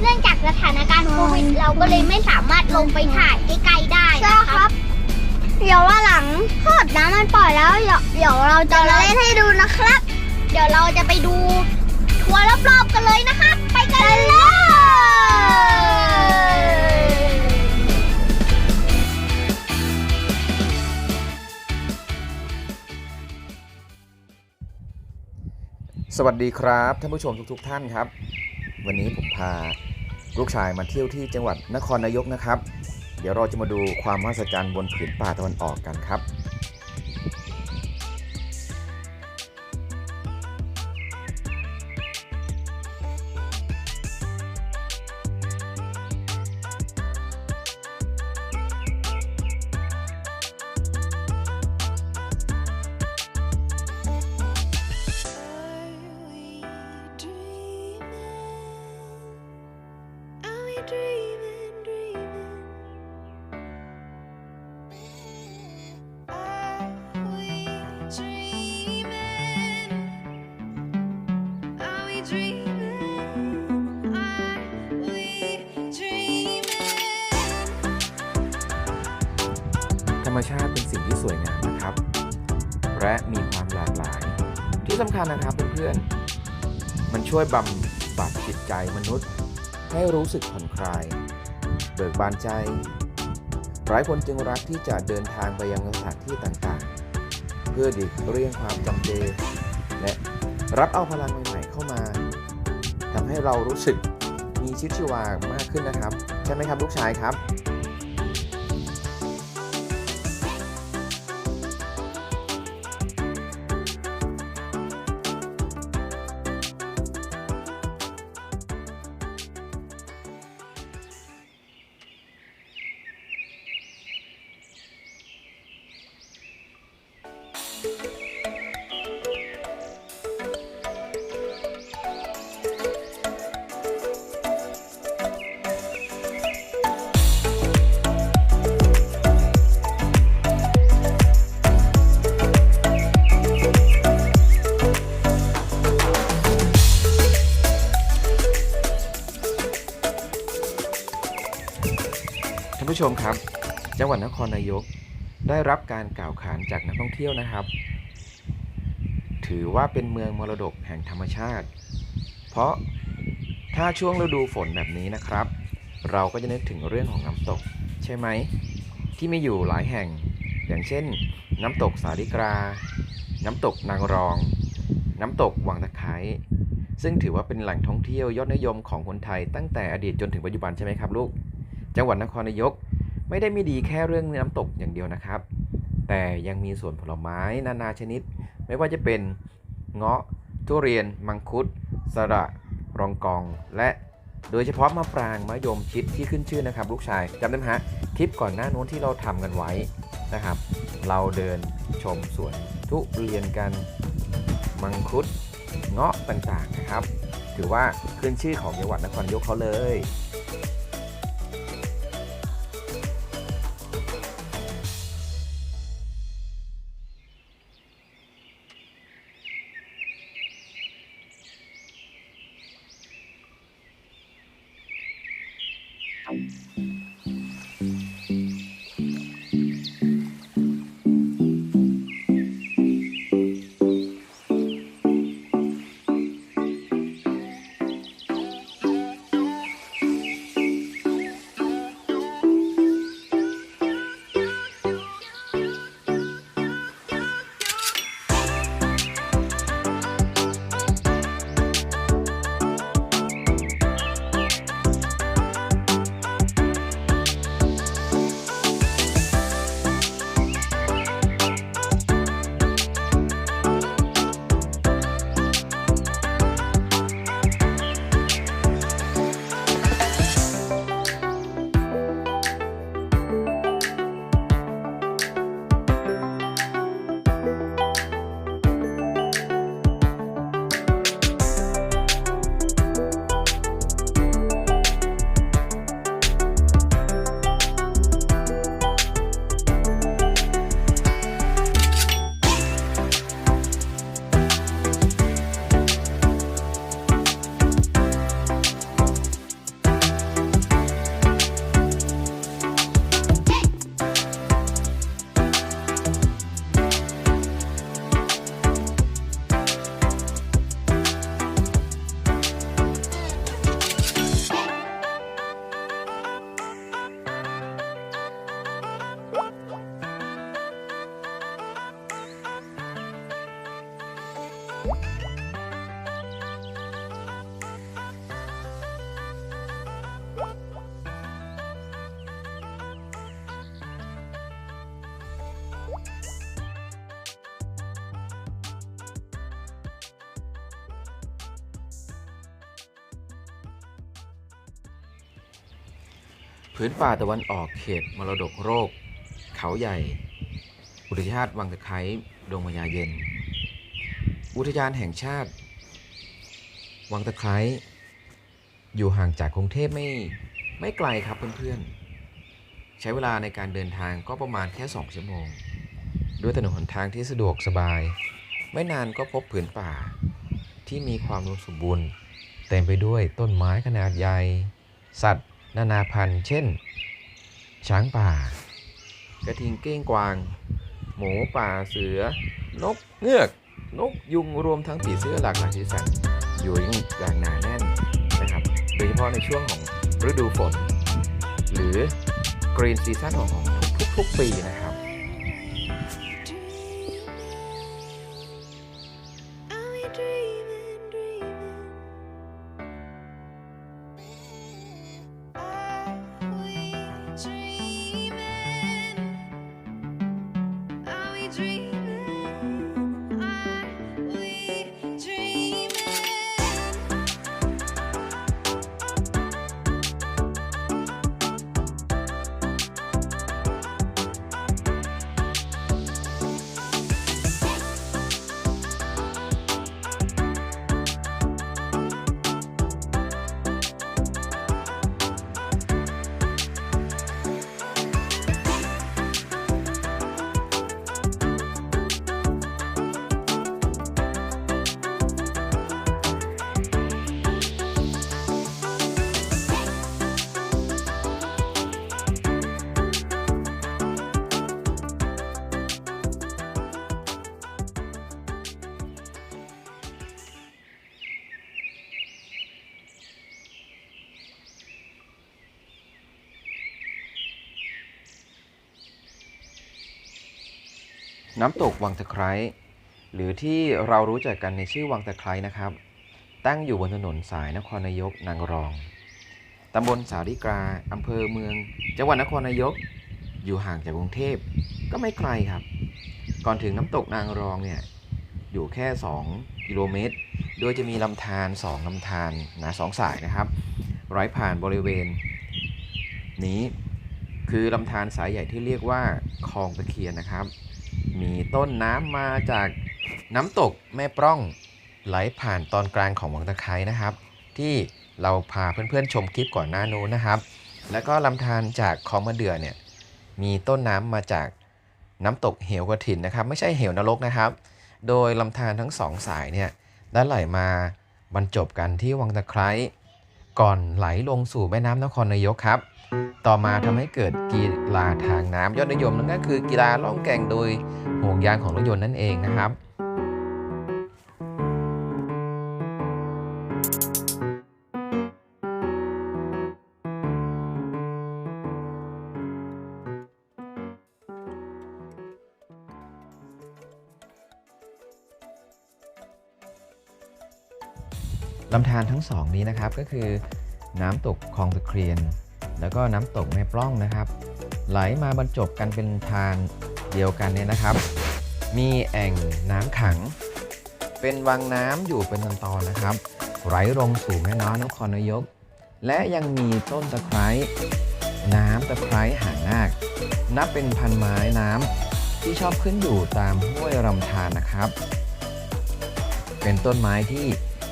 เนื่องจากสถานการณ์โควิดเราก็เลยไม่สามารถลงไปถ่ายใกล้ๆได้ใช่นะคครัรับบเดี๋ยวว่าหลังทอดน้ำมันปล่อยแล้วเดี๋ยวเดี๋ยวเราจะเล่นให้ดูนะครับ เดี๋ยวเราจะไปดูทัวร์รอบๆกันเลยนะคะไปกันเลยสวัสดีครับท่านผู้ชมทุกๆทท่านครับ วันนี้ผมพา ลูกชายมาเที่ยวที่จังหวัดนครนายกนะครับ เดี๋ยวเราจะมาดูความมหัศจรรย์บนผืนป่าตะวันออกกันครับ ธรรมชาติเป็นสิ่งที่สวยงามนะครับ และมีความหลากหลาย ที่สำคัญนะครับเพื่อนๆมันช่วยบำบัดจิตใจมนุษย์ ให้รู้สึกผ่อนคลาย เบิกบานใจ หลายคนจึงรักที่จะเดินทางไปยังสถานที่ต่างๆ เพื่อดีกเรี่ยงความจำเจ และรับเอาพลังใหม่ๆเข้ามาทำให้เรารู้สึกมีชีวิตชีวามากขึ้นนะครับ ใช่ไหมครับลูกชายครับ ผู้ชมครับ จังหวัดนครนายกได้รับการกล่าวขานจากนักท่องเที่ยวนะครับ ถือว่าเป็นเมืองมรดกแห่งธรรมชาติ เพราะถ้าช่วงฤดูฝนแบบนี้นะครับ เราก็จะนึกถึงเรื่องของน้ำตก ใช่ไหม ที่มีอยู่หลายแห่ง อย่างเช่น น้ำตกสาลิกา น้ำตกนางรอง น้ำตกวังตะไคร้ซึ่งถือว่าเป็นแหล่งท่องเที่ยวยอดนิยมของคนไทยตั้งแต่อดีตจนถึงปัจจุบันใช่ไหมครับลูก จังหวัดนครนายก ไม่ได้มีดีแค่เรื่องน้ำตกอย่างเดียวนะครับ แต่ยังมีสวนผลไม้นานาชนิด ไม่ว่าจะเป็นเงาะ ทุเรียน มังคุด สระรองกอง และโดยเฉพาะมะปรางมะยมชิดที่ขึ้นชื่อนะครับ ลูกชายจำได้ไหมฮะคลิปก่อนหน้านู้นที่เราทำกันไว้นะครับ เราเดินชมสวนทุเรียนกันมังคุดเงาะต่างๆนะครับ ถือว่าขึ้นชื่อของจังหวัดนครนายกเขาเลย ผืนป่าตะวันออกเขตมรดกโรค เขาใหญ่ อุทยานวังตะไคร้ดงมายาเย็น อุทยานแห่งชาติ วังตะไคร้อยู่ห่างจากกรุงเทพไม่ไม่ไกลครับเพื่อนๆ ใช้เวลาในการเดินทางก็ประมาณแค่ 2 ชั่วโมง ด้วยถนนหนทางที่สะดวกสบาย ไม่นานก็พบผืนป่า ที่มีความอุมสมบูรณ์เต็มไปด้วยต้นไม้ขนาดใหญ่ สัตว์ นานาพันธุ์ เช่น ช้างป่า กระทิงเก้งกวาง หมูป่าเสือ นกเงือก นกยุงรวมทั้งผีเสื้อหลากหลายสีสันอยู่อย่างหนาแน่นนะครับโดยเฉพาะในช่วงของฤดูฝน หรือกรีนซีซั่นของทุกๆปีนะครับ น้ำตกวังตะไคร้หรือที่เรารู้จักกันในชื่อวังตะไคร้นะครับ ตั้งอยู่บนถนนสายนครนายกนางรองตำบลสาริกาอำเภอเมือง จังหวัดนครนายก อยู่ห่างจากกรุงเทพก็ไม่ไกลครับ ก่อนถึงน้ำตกนางรองเนี่ยอยู่แค่ 2 กิโลเมตร โดยจะมีลำธาร2ลำธารนะสองสายนะครับไหลผ่านบริเวณ นี้คือลำธารสายใหญ่ที่เรียกว่าคลองตะเคียนนะครับ มีต้นน้ำมาจากน้ำตกแม่ปร่องไหลผ่านตอนกลางของวังตะไคร้นะครับ ที่เราพาเพื่อนๆชมคลิปก่อนหน้านู้นนะครับ แล้วก็ลำธารจากคลองมะเดื่อเนี่ยมีต้นน้ำมาจากน้ำตกเหวกระถินนะครับ ไม่ใช่เหวนรกนะครับ โดยลำธารทั้งสองสายเนี่ยได้ไหลมาบรรจบกันที่วังตะไคร้ก่อนไหลลงสู่แม่น้ำนครนายกครับ ต่อมาทำให้เกิดกีฬาทางน้ำยอดนิยมนั่นก็คือกีฬาล่องแก่งโดย ห่วงยางของรถยนต์นั่นเองนะครับลำธารทั้งสองนี้นะครับก็คือน้ำตกคลองตะเคียน แล้วก็น้ำตกแม่ปล้องนะครับ ไหลมาบรรจบกันเป็นทาน เดียวกันเนี่ยนะครับ มีแอ่งน้ำขัง เป็นวังน้ำอยู่เป็นตอนๆนะครับ ไหลลงสู่แม่น้ำนครนายก และยังมีต้นตะไคร้น้ำตะไคร้หางนาคนับเป็นพันไม้น้ำที่ชอบขึ้นอยู่ตามห้วยลำธารนะครับ เป็นต้นไม้ที่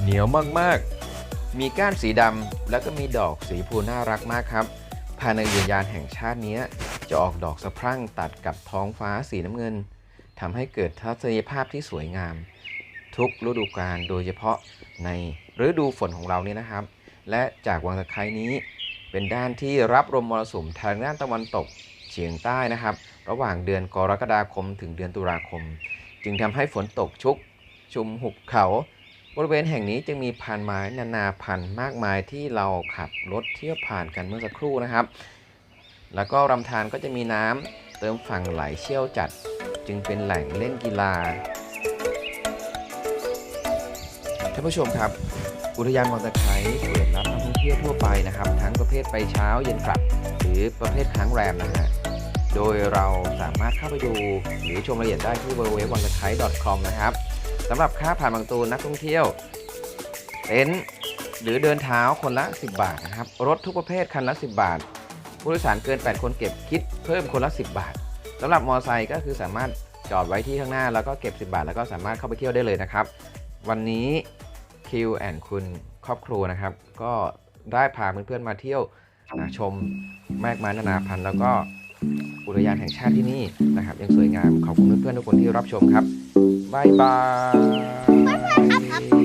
เหนียวมากๆ มีก้านสีดำแล้วก็มีดอกสีพูน่ารักมากครับ ภายในอุทยานแห่งชาตินี้จะออกดอกสะพรั่งตัดกับท้องฟ้าสีน้ำเงินทำให้เกิดทัศนียภาพที่สวยงาม ทุกฤดูกาลโดยเฉพาะในฤดูฝนของเราเนี่ยนะครับ และจากวังตะไคร้นี้เป็นด้านที่รับลมมรสุมทางด้านตะวันตกเฉียงใต้นะครับ ระหว่างเดือนกรกฎาคมถึงเดือนตุลาคม จึงทำให้ฝนตกชุก ชุมหุบเขา บริเวณแห่งนี้จึงมีพันไม้นานาพันธุ์มากมายที่เราขับรถเที่ยวผ่านกันเมื่อสักครู่นะครับ แล้วก็ลำธารก็จะมีน้ำเติมฝั่งไหลเชี่ยวจัด จึงเป็นแหล่งเล่นกีฬาท่านผู้ชมครับ อุทยานวังตะไคร้เปิดรับนักท่องเที่ยวทั่วไปนะครับ ทั้งประเภทไปเช้าเย็นกลับ หรือประเภทค้างแรมนะฮะโดยเราสามารถเข้าไปดูหรือชมรายละเอียดได้ที่ www วังตะไคร้ .com นะครับ สำหรับค่าผ่านบางตูนนักท่องเที่ยวเต็นท์หรือเดินเท้าคนละ 10 บาทนะครับ รถทุกประเภทคันละ 10 บาท ผู้โดยสารเกิน 8 คนเก็บคิดเพิ่มคนละ 10 บาทสำหรับมอไซค์ก็คือสามารถจอดไว้ที่ข้างหน้าแล้วก็เก็บ 10 บาท แล้วก็สามารถเข้าไปเที่ยวได้เลยนะครับ วันนี้คิวแอนคุณครอบครัวนะครับ ก็ได้พาเพื่อนๆมาเที่ยวชมแมกไม้นานาพันธุ์แล้วก็ อุทยานแห่งชาติที่นี่นะครับ ยังสวยงามขอบคุณเพื่อนๆทุกคนที่รับชมครับบายบาย